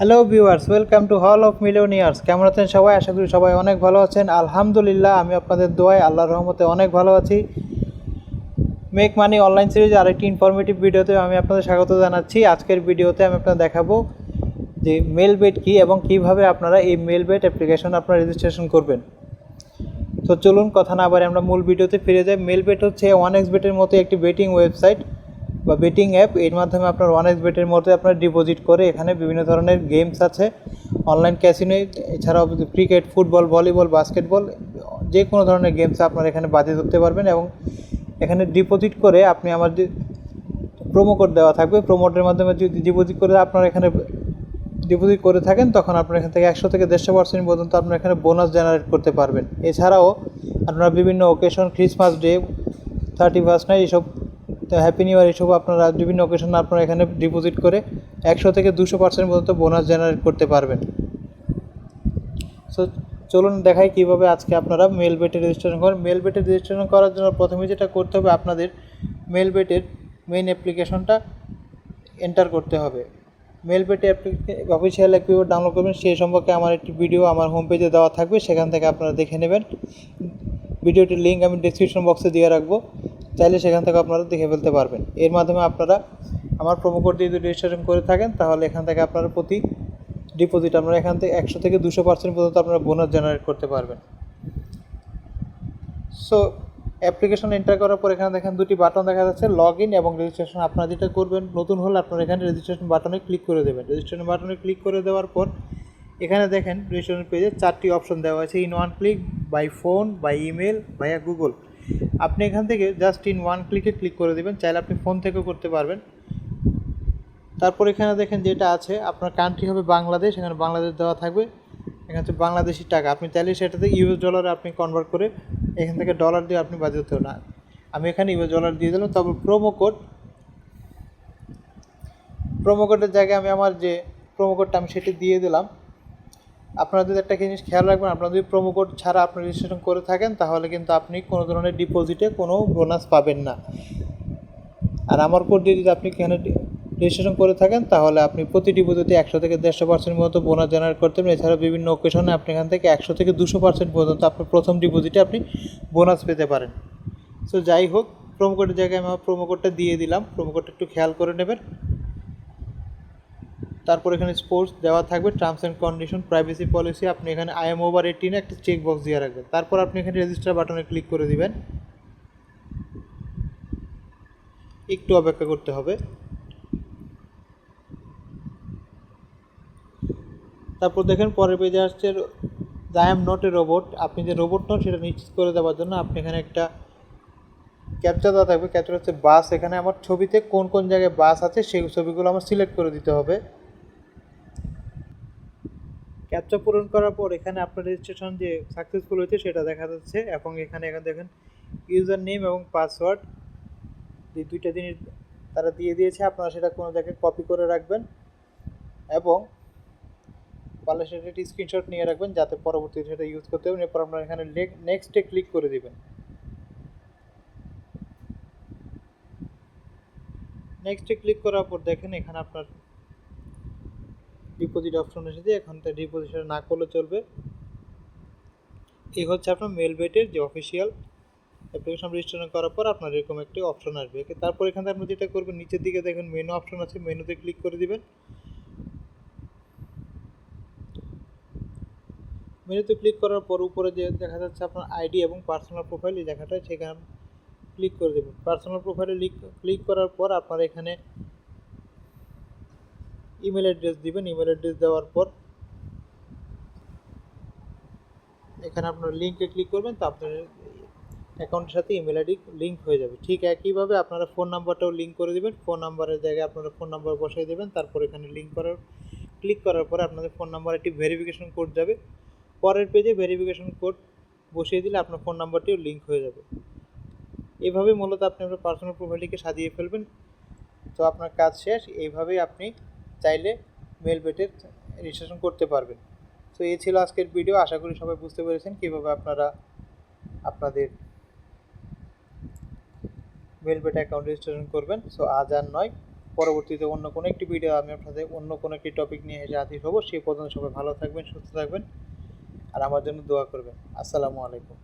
Hello viewers welcome to hall of millionaires কেমন আছেন সবাই? আশা করি সবাই অনেক ভালো আছেন। আলহামদুলিল্লাহ, আমি আপনাদের দোয়ায় আল্লাহর রহমতে অনেক ভালো আছি। মেক মানি অনলাইন সিরিজ আরেকটি ইনফরমেটিভ ভিডিওতে আমি আপনাদের স্বাগত জানাচ্ছি। আজকের ভিডিওতে আমি আপনাদের দেখাবো যে মেল বেট কী এবং কীভাবে আপনারা এই মেল বেট অ্যাপ্লিকেশন আপনারা রেজিস্ট্রেশন করবেন। তো চলুন, কথা না বারে আমরা মূল ভিডিওতে ফিরে যাই। মেল বেট হচ্ছে ওয়ান এক্স বেটের মতো একটি বেটিং ওয়েবসাইট বা বেটিং অ্যাপ এর মাধ্যমে আপনার ওয়ান এক্স বেটের মধ্যে আপনার ডিপোজিট করে এখানে বিভিন্ন ধরনের গেমস আছে। অনলাইন ক্যাসিনো এছাড়াও ক্রিকেট ফুটবল ভলিবল বাস্কেটবল যে কোনো ধরনের গেমস আপনার এখানে বাজি ধরতে পারবেন এবং এখানে ডিপোজিট করে আপনি আমার যে প্রোমো কোড দেওয়া থাকবে প্রোমোটের মাধ্যমে যদি ডিপোজিট করে আপনার এখানে ডিপোজিট করে থাকেন, তখন আপনার এখান থেকে একশো থেকে দেড়শো পার্সেন্ট পর্যন্ত আপনার এখানে বোনাস জেনারেট করতে পারবেন। এছাড়াও আপনারা বিভিন্ন occasion Christmas day thirty first night এইসব হ্যাপি নিউ ইয়ার এসব আপনারা বিভিন্ন ওকেশন আপনারা এখানে ডিপোজিট করে একশো থেকে দুশো পার্সেন্ট পর্যন্ত বোনাস জেনারেট করতে পারবেন। সো চলুন দেখাই কীভাবে আজকে আপনারা মেল বেটে রেজিস্ট্রেশন করেন। মেল বেটে রেজিস্ট্রেশন করার জন্য প্রথমে যেটা করতে হবে আপনাদের মেল বেটের মেইন অ্যাপ্লিকেশনটা এন্টার করতে হবে। মেল বেটে অফিসিয়াল অ্যাপ্লিকেশন ডাউনলোড করবেন, সেই সম্পর্কে আমার একটি ভিডিও আমার হোম পেজে দেওয়া থাকবে, সেখান থেকে আপনারা দেখে নেবেন। ভিডিওটির লিঙ্ক আমি ডিসক্রিপশন বক্সে দিয়ে রাখব। চাইলে সেখান থেকে আপনারা দেখে ফেলতে পারবেন। এর মাধ্যমে আপনারা আমার প্রোমো কোড দিয়ে যদি রেজিস্ট্রেশন করে থাকেন, তাহলে এখান থেকে আপনারা প্রতি ডিপোজিট আপনারা এখান থেকে একশো থেকে দুশো পার্সেন্ট পর্যন্ত আপনারা বোনাস জেনারেট করতে পারবেন। সো অ্যাপ্লিকেশন এন্টার করার পর এখানে দেখেন দুটি বাটন দেখা যাচ্ছে লগ ইন এবং রেজিস্ট্রেশন আপনারা যেটা করবেন, নতুন হলে আপনারা এখানে রেজিস্ট্রেশন বাটনে ক্লিক করে দেবেন। রেজিস্ট্রেশন বাটনে ক্লিক করে দেওয়ার পর এখানে দেখেন রেজিস্ট্রেশন পেজে চারটি অপশন দেওয়া আছে in one click by phone by email by Google আপনি এখান থেকে জাস্ট ইন ওয়ান ক্লিকে ক্লিক করে দেবেন, চাইলে আপনি ফোন থেকেও করতে পারবেন। তারপর এখানে দেখেন যেটা আছে, আপনার কান্ট্রি হবে বাংলাদেশ, এখানে বাংলাদেশ দেওয়া থাকবে। এখানে হচ্ছে বাংলাদেশি টাকা, আপনি চাইলে সেটাতে ইউএস ডলারে আপনি কনভার্ট করে এখান থেকে ডলার দিয়ে আপনি বাজে হতে না আমি এখানে ইউএস ডলার দিয়ে দিলাম, তারপর প্রোমো কোড প্রোমো কোডের জায়গায় আমি আমার যে প্রোমো কোডটা আমি সেটি দিয়ে দিলাম। আপনারা যদি একটা জিনিস খেয়াল রাখবেন, আপনারা যদি প্রোমো কোড ছাড়া আপনি রেজিস্ট্রেশন করে থাকেন, তাহলে কিন্তু আপনি কোনো ধরনের ডিপোজিটে কোনো বোনাস পাবেন না। আর আমার কোড দিয়ে যদি আপনি এখানে রেজিস্ট্রেশন করে থাকেন, তাহলে আপনি প্রতি ডিপোজিটে একশো থেকে দেড়শো পার্সেন্ট মতো বোনাস জেনারেট করতে পারেন এছাড়া বিভিন্ন ওকেশনে আপনি এখান থেকে একশো থেকে দুশো পার্সেন্ট পর্যন্ত আপনার প্রথম ডিপোজিটে আপনি বোনাস পেতে পারেন। সো যাই হোক প্রোমো কোডের জায়গায় আমি আমার প্রোমো কোডটা দিয়ে দিলাম। প্রোমো কোডটা একটু খেয়াল করে নেবেন। তারপর এখানে স্পোর্টস দেওয়া থাকবে terms and condition privacy policy আপনি এখানে আই এম ওভার এইটিনে একটা চেক বক্স দিয়ে রাখবেন। তারপর আপনি এখানে রেজিস্টার বাটনে ক্লিক করে দিবেন। একটু অপেক্ষা করতে হবে। তারপর দেখেন পরের পেজে আসছে I am not a robot আপনি যে রোবট নন, সেটা নিশ্চিত করে দেওয়ার জন্য আপনি এখানে একটা ক্যাপচা দেওয়া থাকবে। ক্যাপচার হচ্ছে বাস এখানে আমার ছবিতে কোন কোন জায়গায় বাস আছে, সেই ছবিগুলো আমার সিলেক্ট করে দিতে হবে। ক্যাপচা পূরণ করার পর এখানে আপনার রেজিস্ট্রেশন যে সাকসেসফুল হয়েছে সেটা দেখা যাচ্ছে। এবং এখানে এখানে দেখেন ইউজার নেম এবং পাসওয়ার্ড এই দুইটা জিনিস তারা দিয়ে দিয়েছে। আপনারা সেটা কোনো জায়গায় কপি করে রাখবেন এবং পারলে সেটা একটি স্ক্রিনশট নিয়ে রাখবেন যাতে পরবর্তীতে সেটা ইউজ করতে পারেন। এরপর আপনারা এখানে নেক্সটে ক্লিক করে দেবেন। নেক্সটে ক্লিক করার পর দেখেন এখানে আপনার ডিপোজিট অপশন এসেছে এখান থেকে ডিপোজিট না করলে চলবে। এই হচ্ছে আপনার মেল বেটের যে অফিসিয়াল অ্যাপ্লিকেশন রেজিস্ট্রেশন করার পর আপনার এরকম একটি অপশন আসবে। তারপর এখান থেকে আপনি যেটা করবেন, নিচের দিকে দেখবেন মেনু অপশন আছে মেনুতে ক্লিক করে দিবেন। মেনুতে ক্লিক করার পর উপরে যে দেখা যাচ্ছে আপনার আইডি এবং পার্সোনাল প্রোফাইল এই জায়গাটা সেখানে ক্লিক করে দেবেন। পার্সোনাল প্রোফাইলে ক্লিক করার পর আপনার এখানে ইমেল অ্যাড্রেস দিবেন ইমেল অ্যাড্রেস দেওয়ার পর এখানে আপনার লিঙ্কে ক্লিক করবেন, তো আপনার অ্যাকাউন্টের সাথে ইমেল আইডি লিঙ্ক হয়ে যাবে। ঠিক একইভাবে আপনারা ফোন নাম্বারটাও লিঙ্ক করে দেবেন। ফোন নাম্বারের জায়গায় আপনারা ফোন নাম্বার বসাই দেবেন, তারপর এখানে লিঙ্ক করার ক্লিক করার পরে আপনাদের ফোন নাম্বার একটি ভেরিফিকেশন কোড যাবে। পরের পেজে ভেরিফিকেশন কোড বসিয়ে দিলে আপনার ফোন নাম্বারটিও লিঙ্ক হয়ে যাবে। এভাবে মূলত আপনি আপনার পার্সোনাল প্রোফাইলটিকে সাজিয়ে ফেলবেন। তো আপনার কাজ শেষ। এইভাবেই আপনি চাইলে মেল বেটের রেজিস্ট্রেশন করতে পারবেন। তো এই ছিল আজকের ভিডিও আশা করি সবাই বুঝতে পেরেছেন কীভাবে আপনারা আপনাদের মেল বেটে অ্যাকাউন্ট রেজিস্ট্রেশন করবেন। সো আজ আর নয়। পরবর্তীতে অন্য কোনো একটি ভিডিও আমি আপনাদের অন্য কোনো একটি টপিক নিয়ে এসে হাজির হব। সেই পর্যন্ত সবাই ভালো থাকবেন, সুস্থ থাকবেন আর আমার জন্য দোয়া করবেন। আসসালামু আলাইকুম।